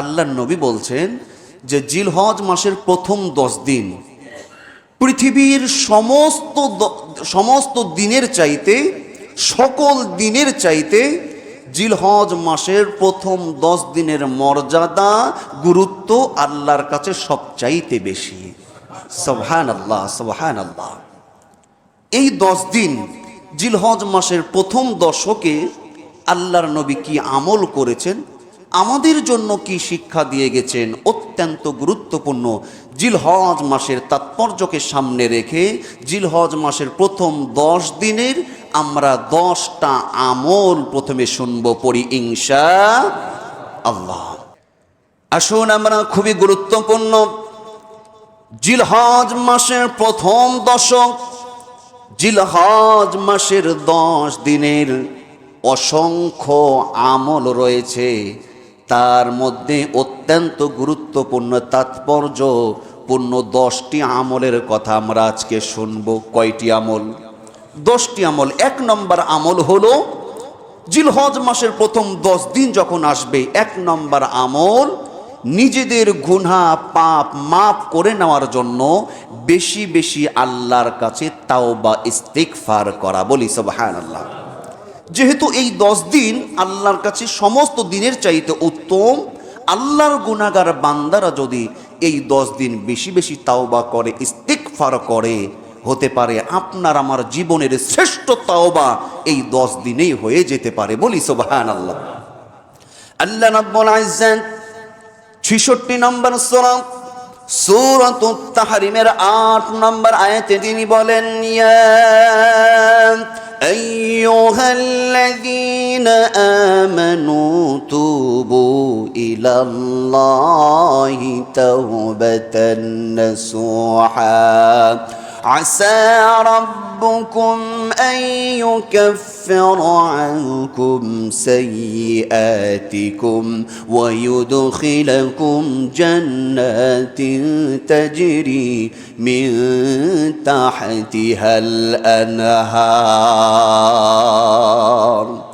আল্লাহ নবী বলছেন যে জিলহজ মাসের প্রথম দশ দিন পৃথিবীর সমস্ত সমস্ত দিনের চাইতে, সকল দিনের চাইতে জিলহজ মাসের প্রথম দশ দিনের মর্যাদা, গুরুত্ব আল্লাহর কাছে সবচাইতে বেশি। সবহান আল্লাহ সবহান আল্লাহ এই দশ দিন জিলহজ মাসের প্রথম দশকে আল্লাহর নবী কি আমল করেছেন? আমাদের জন্য কি শিক্ষা দিয়ে গেছেন অত্যন্ত গুরুত্বপূর্ণ জিলহজ মাসের তাৎপর্যকে সামনে রেখে জিলহজ মাসের প্রথম দশ দিনের আমরা দশটা আমল প্রথমে শুনব, পড়ি ইংসা আল্লাহ। আসুন আমরা খুবই গুরুত্বপূর্ণ জিলহজ মাসের প্রথম দশক, জিলহজ মাসের দশ দিনের অসংখ্য আমল রয়েছে। তার মধ্যে অত্যন্ত গুরুত্বপূর্ণ তাৎপর্যপূর্ণ দশটি আমলের কথা আমরা আজকে শুনব। কয়টি আমল? দশটি আমল। এক নম্বর আমল হলো, জিলহজ মাসের প্রথম দশ দিন যখন আসবে, এক নম্বর আমল নিজেদের গুনা পাপ মাপ করে নেওয়ার জন্য বেশি বেশি আল্লাহর কাছে তাও বা ইস্তেকফার করা। বলি সবহান আল্লাহ যেহেতু এই দশ দিন আল্লাহর কাছে সমস্ত দিনের চাইতে উত্তম, আল্লাহর গুনাগার বান্দারা যদি এই দশ দিন বেশি বেশি তাওবা করে ইস্তেকফার করে, হতে পারে আপনার আমার জীবনের শ্রেষ্ঠ তাওবা এই দশ দিনেই হয়ে যেতে পারে বলি সোবাহান আল্লাহ আল্লাহ রাব্বুল ইজ্জাত 66 নম্বর সূরা সূরাত তাহরিমের 8 নম্বর আয়াতে তিনি বলেন, ইয়া আইয়ুহাল্লাযীনা আমানু তুবু ইলাল্লাহি তাওবাতান নাসুহা عسى ربكم أن يكفر عنكم سيئاتكم ويدخلكم جنات تجري من تحتها الأنهار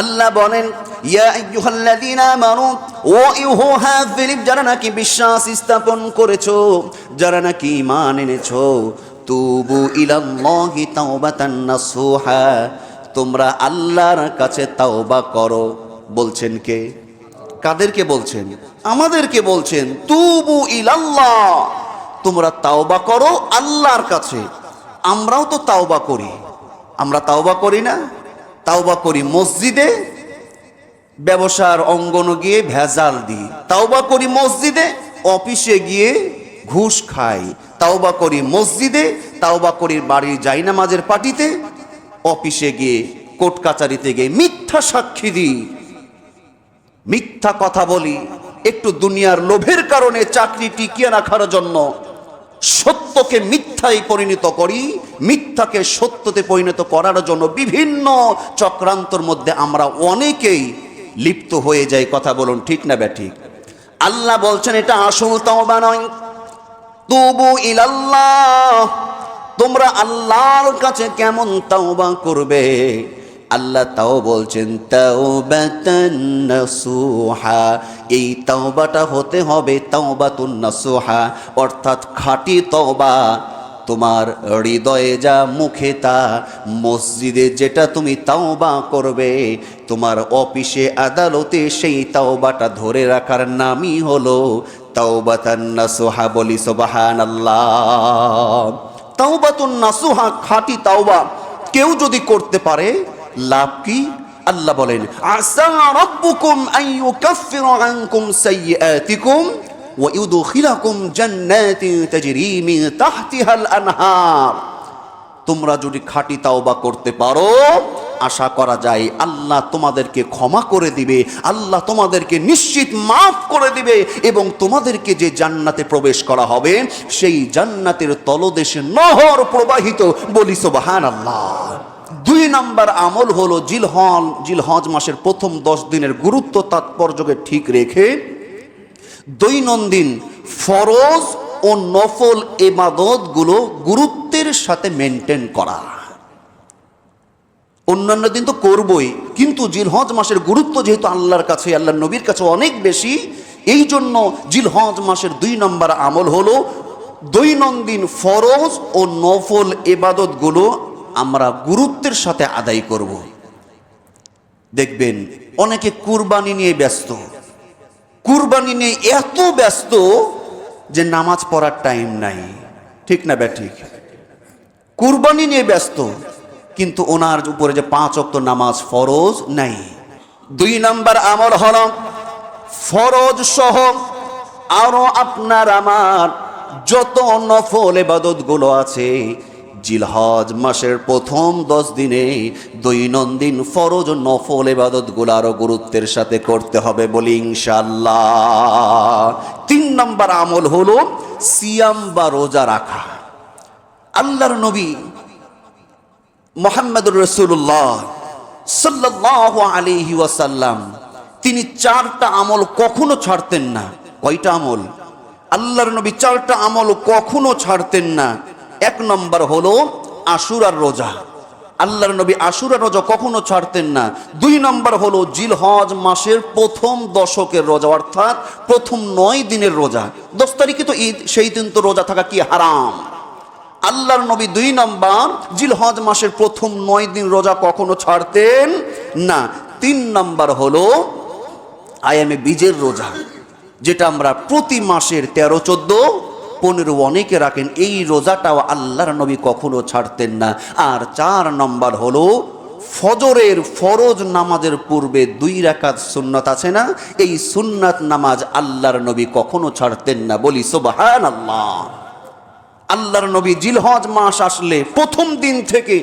আল্লাহ বলেন ইয়া আইয়ুহাল্লাযীনা আমানু ও ইউহা ফিলিপ যারা নাকি বিশ্বাস স্থাপন করেছো যারা নাকি ঈমান এনেছো তুবু ইলাল্লাহি তাওবাতান নাসুহা। তোমরা আল্লাহর কাছে তাওবা করো। বলছেন কে? কাদেরকে বলছেন? আমাদেরকে বলছেন, তুবু ইলাল্লাহ। তোমরা তাওবা করো আল্লাহর কাছে। আমরাও তো তাওবা করি। আমরা তাওবা করি না? তাওবা করি মসজিদে। ব্যবসার অঙ্গন গিয়ে ভেজাল দিই। তাওবা করি মসজিদে, অফিসে গিয়ে ঘুষ খাই। তাওবা করি মসজিদে, তাওবা করি বাড়ির জাইনামাজের পার্টিতে, অফিসে গিয়ে, কোর্ট কাচারিতে গিয়ে মিথ্যা সাক্ষী দিই। মিথ্যা কথা বলি, একটু দুনিয়ার লোভের কারণে চাকরি টিকিয়ে রাখার জন্য সত্যকে মিথ্যায় পরিণত করি, মিথ্যাকে সত্যতে পরিণত করার জন্য বিভিন্ন চক্রান্তর মধ্যে আমরা অনেকেই লিপ্ত হয়ে যাই। কথা বলুন ঠিক না ব্যাঠিক? আল্লাহ বলছেন, এটা আসল তওবা নয়। তুবু ইলাল্লাহ। তোমরা আল্লাহর কাছে কেমন তাওবা করবে? আল্লাহ তাও বলছেন, তাওবাতান নাসুহা। এই তাওবাটা হতে হবে তাওবাতুন নাসুহা, অর্থাৎ খাঁটি তওবা। তোমার হৃদয়ে যা মুখে তা, মসজিদে যেটা তুমি তাও তাওবা করবে, তোমার অফিসে আদালতে সেই তাওবাটা ধরে রাখার নামই হলো তাওবাতান নাসুহা বলি সুবহানাল্লাহ। তাওবাতুন নাসুহা খাঁটি তাওবা কেউ যদি করতে পারে, লাভ কি? আল্লাহ বলেন, আসা রাব্বুকুম আন ইউকাফফিরা আনকুম সাইয়্যাতিকুম তাহতিহাল তোমরা যদি খাঁটি তাওবা করতে পারো, আশা করা যায় আল্লাহ তোমাদেরকে ক্ষমা করে দিবে, আল্লাহ তোমাদেরকে নিশ্চিত মাফ করে দিবে এবং তোমাদেরকে যে জান্নাতে প্রবেশ করা হবে, সেই জান্নাতের তলদেশে নহর প্রবাহিত বলি সোবাহান আল্লাহ দুই নাম্বার আমল হলো জিলহল জিলহজ মাসের প্রথম দশ দিনের গুরুত্ব তাৎপর্যকে ঠিক রেখে দৈনন্দিন ফরজ ও নফল এবাদতগুলো গুরুত্বের সাথে মেনটেন করা। অন্যান্য দিন তো করবই, কিন্তু জিলহজ মাসের গুরুত্ব যেহেতু আল্লাহর কাছে আল্লাহ নবীর কাছে অনেক বেশি, এই জন্য জিলহজ মাসের দুই নম্বর আমল হলো দৈনন্দিন ফরজ ও নফল এবাদতগুলো আমরা গুরুত্বের সাথে আদায় করব। দেখবেন, অনেকে কুরবানি নিয়ে ব্যস্ত। কুরবানি নিয়ে এত ব্যস্ত যে নামাজ পড়ার টাইম নাই। ঠিক না ব্যা ঠিক? কুরবানি নিয়ে ব্যস্ত, কিন্তু ওনার উপরে যে পাঁচ অক্ত নামাজ ফরজ নাই। দুই নাম্বার আমল হল ফরজ সহ আরও আপনার আমার যত নফল এবাদতগুলো আছে জিলহজ মাসের প্রথম দশ দিনে দৈনন্দিন ফরজ নফল এবাদতগুলো আরও গুরুত্বের সাথে করতে হবে বলি ইনশাল্লাহ তিন নম্বর আমল হলো সিয়াম বা রোজা রাখা। আল্লাহর নবী মোহাম্মদুর রসুল্লাহ সাল্লাহ আলিহি ওয়াসাল্লাম, তিনি চারটা আমল কখনো ছাড়তেন না। কয়টা আমল? আল্লাহর নবী চারটা আমল কখনো ছাড়তেন না। এক নম্বর হলো আশুরার রোজা। আল্লাহর নবী আশুরার রোজা কখনো ছাড়তেন না। দুই নম্বর হলো জিলহজ মাসের প্রথম দশকের রোজা, অর্থাৎ প্রথম নয় দিনের রোজা। দশ তারিখে তো ঈদ, সেই দিন তো রোজা থাকা কি হারাম? আল্লাহর নবী দুই নম্বর, জিলহজ মাসের প্রথম নয় দিন রোজা কখনো ছাড়তেন না। তিন নম্বর হলো আয়ামে বীজের রোজা, যেটা আমরা প্রতি মাসের তেরো, চোদ্দ পনেরো অনেকে রাখেন, এই রোজাটাও আল্লাহর নবী কখনো ছাড়তেন না। আর চার নম্বর হলো, ফজরের ফরজ নামাজের পূর্বে দুই রাকাত সুন্নাত আছে না? এই সুন্নাত নামাজ আল্লাহর নবী কখনো ছাড়তেন না। বলি সোবাহান আল্লাহ আল্লাহর নবী জিলহজ মাস আসলে প্রথম দিন থেকে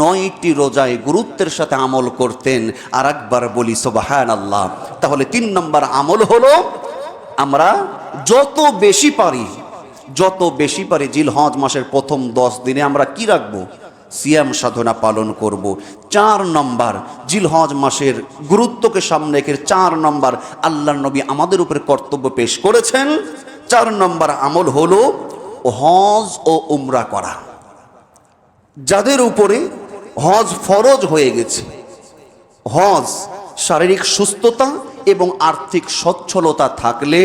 নয়টি রোজায় গুরুত্বের সাথে আমল করতেন। আর একবার বলি সোবাহান আল্লাহ তাহলে তিন নম্বর আমল হলো, আমরা যত বেশি পারি যত বেশি পারি জিলহজ মাসের প্রথম দশ দিনে আমরা কি রাখব? সিয়াম সাধনা পালন করব। চার নম্বর, জিলহজ মাসের গুরুত্বকে সামনে রেখে চার নম্বর, আল্লাহর নবী আমাদের উপরে কর্তব্য পেশ করেছেন। চার নম্বর আমল হলো হজ ও উমরা করা। যাদের উপরে হজ ফরজ হয়ে গেছে, হজ শারীরিক সুস্থতা এবং আর্থিক সচ্ছলতা থাকলে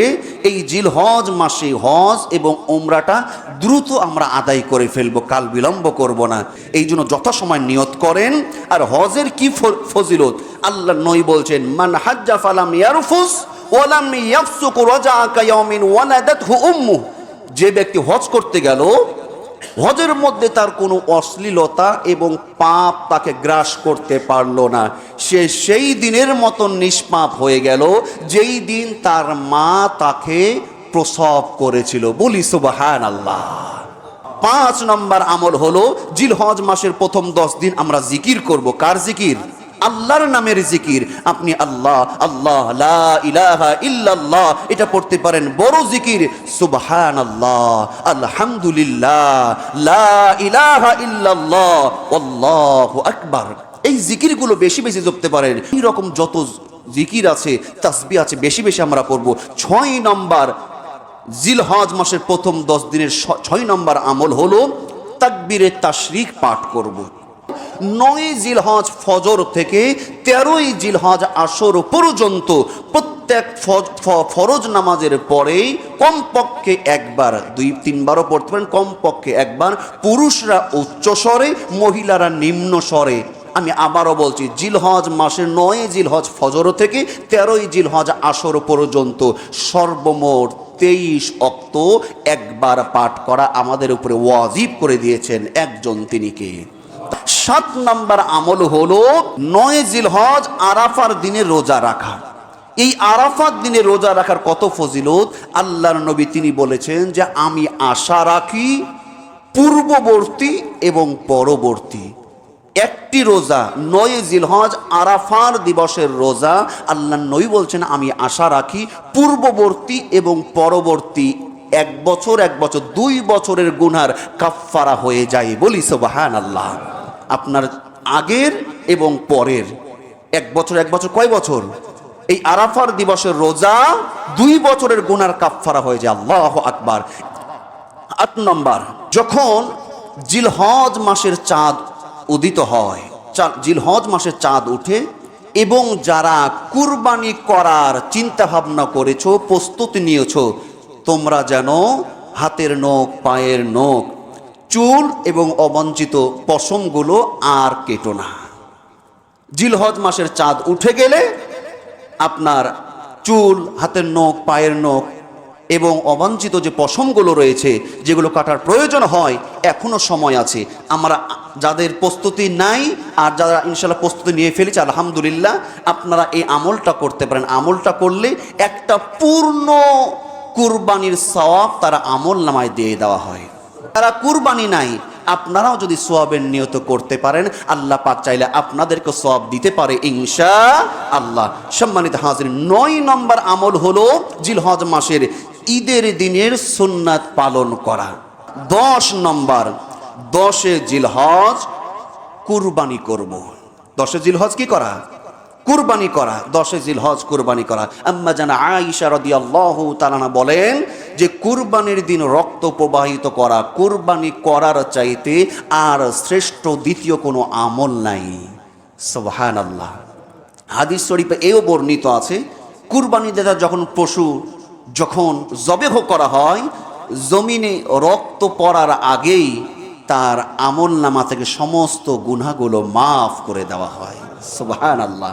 এই জিল হজ মাসে হজ এবং ওমরাটা দ্রুত আমরা আদায় করে ফেলব, কাল বিলম্ব করব না। এই জন্য যথাসময় নিয়ত করেন। আর হজের কি ফজিলত? আল্লাহ নই বলছেন, মান হাজ্জা ফালাম ইয়ারফুস ওয়ালাম ইয়াফসুক রাজাকা ইয়াউমিন ওয়ালাদাতহু উম্মু যে ব্যক্তি হজ করতে গেল হজের মধ্যে তার কোনো অশ্লীলতা এবং পাপ তাকে গ্রাস করতে পারল না। সে সেই দিনের মতন নিষ্পাপ হয়ে গেল, যেই দিন তার মা তাকে প্রসব করেছিল। বলি সুবাহান আল্লাহ পাঁচ নম্বর আমল হলো, জিলহজ মাসের প্রথম দশ দিন আমরা জিকির করব। কার জিকির? আল্লাহর নামের জিকির। আপনি আল্লাহ আল্লাহ, লা ইলাহা ইল্লাল্লাহ, এটা পড়তে পারেন, বড় জিকির। সুবহান আল্লাহ আলহামদুলিল্লাহ, লা ইলাহা ইল্লাল্লাহ আল্লাহু আকবার। এই জিকিরগুলো বেশি বেশি জপতে পারেন। এই রকম যত জিকির আছে তাসবি আছে, বেশি বেশি আমরা পড়ব। ছয় নম্বর জিলহজ মাসের প্রথম দশ দিনের ছয় নম্বর আমল হলো তাকবীরে তাশরিক পাঠ করব। নয় জিলহজ ফজর থেকে তেরোই জিলহজ আসর পর্যন্ত প্রত্যেক ফরজ নামাজের পরেই কমপক্ষে একবার, দুই, তিনবারও পড়তে পারেন, কমপক্ষে একবার পুরুষরা উচ্চ স্বরে, মহিলারা নিম্ন স্বরে। আমি আবারও বলছি, জিলহজ মাসের নয় জিলহজ ফজর থেকে তেরোই জিলহজ আসর পর্যন্ত সর্বমোট তেইশ অক্ত একবার পাঠ করা আমাদের উপরে ওয়াজিব করে দিয়েছেন একজন তিনি কে? সাত নাম্বার আমল হলো নয় জিলহজ আরাফার দিনে রোজা রাখা। এই আরাফার দিনে রোজা রাখার কত ফজিলত? আল্লাহর নবী তিনি বলেছেন যে, আমি আশা রাখি পূর্ববর্তী এবং পরবর্তী। একটি রোজা, নয় জিলহজ আরাফার দিবসের রোজা আল্লাহ নবী বলছেন, আমি আশা রাখি পূর্ববর্তী এবং পরবর্তী। এক বছর এক বছর, দুই বছরের গুনার কাফফারা হয়ে যায় বলি সোবাহান আল্লাহ আপনার আগের এবং পরের। এক বছর এক বছর, কয় বছর? এই আরাফার দিবসের রোজা দুই বছরের গুনার কাফফারা হয়ে যায়। আল্লাহ আকবার। আট নম্বর, যখন জিলহজ মাসের চাঁদ উদিত হয় জিলহজ মাসের চাঁদ উঠে এবং যারা কুরবানি করার চিন্তা ভাবনা করেছ, প্রস্তুতি নিয়েছো, তোমরা যেন হাতের নখ, পায়ের নখ চুল এবং অবঞ্চিত পশমগুলো আর কেটো না। জিলহজ মাসের চাঁদ উঠে গেলে আপনার চুল, হাতের নখ, পায়ের নখ এবং অবাঞ্ছিত যে পশমগুলো রয়েছে, যেগুলো কাটার প্রয়োজন হয়, এখনও সময় আছে। আমরা যাদের প্রস্তুতি নাই, আর যারা ইনশাল্লাহ প্রস্তুতি নিয়ে ফেলেছে, আলহামদুলিল্লাহ, আপনারা এই আমলটা করতে পারেন। আমলটা করলে একটা পূর্ণ কুরবানির সওয়াব তারা আমল নামায় দিয়ে দেওয়া হয়। তারা কুরবানি নাই। আপনারাও যদি সোয়াবের নিয়ত করতে পারেন, আল্লাহ পাক চাইলে আপনাদেরকে সোয়াব দিতে পারে ইনশা আল্লাহ সম্মানিত হাজির, নয় নম্বর আমল হলো জিলহজ মাসের ঈদের দিনের সুন্নাত পালন করা। দশ নম্বর, দশে জিলহজ কুরবানি করব। দশে জিলহজ কি করা? কুরবানি করা দশে জিল হজ কুরবানি করা। আম্মা জানা আয়েশা রাদিয়াল্লাহু তালানা বলেন যে, কুরবানির দিন রক্ত প্রবাহিত করা, কুরবানি করার চাইতে আর শ্রেষ্ঠ দ্বিতীয় কোনো আমল নাই। সোহান আল্লাহ হাদিস শরীফে এও বর্ণিত আছে, কুরবানি দেতা যখন পশু যখন জবেহ করা হয়, জমিনে রক্ত পড়ার আগেই তার আমল নামা থেকে সমস্ত গুনাহগুলো মাফ করে দেওয়া হয়। সুবহান আল্লাহ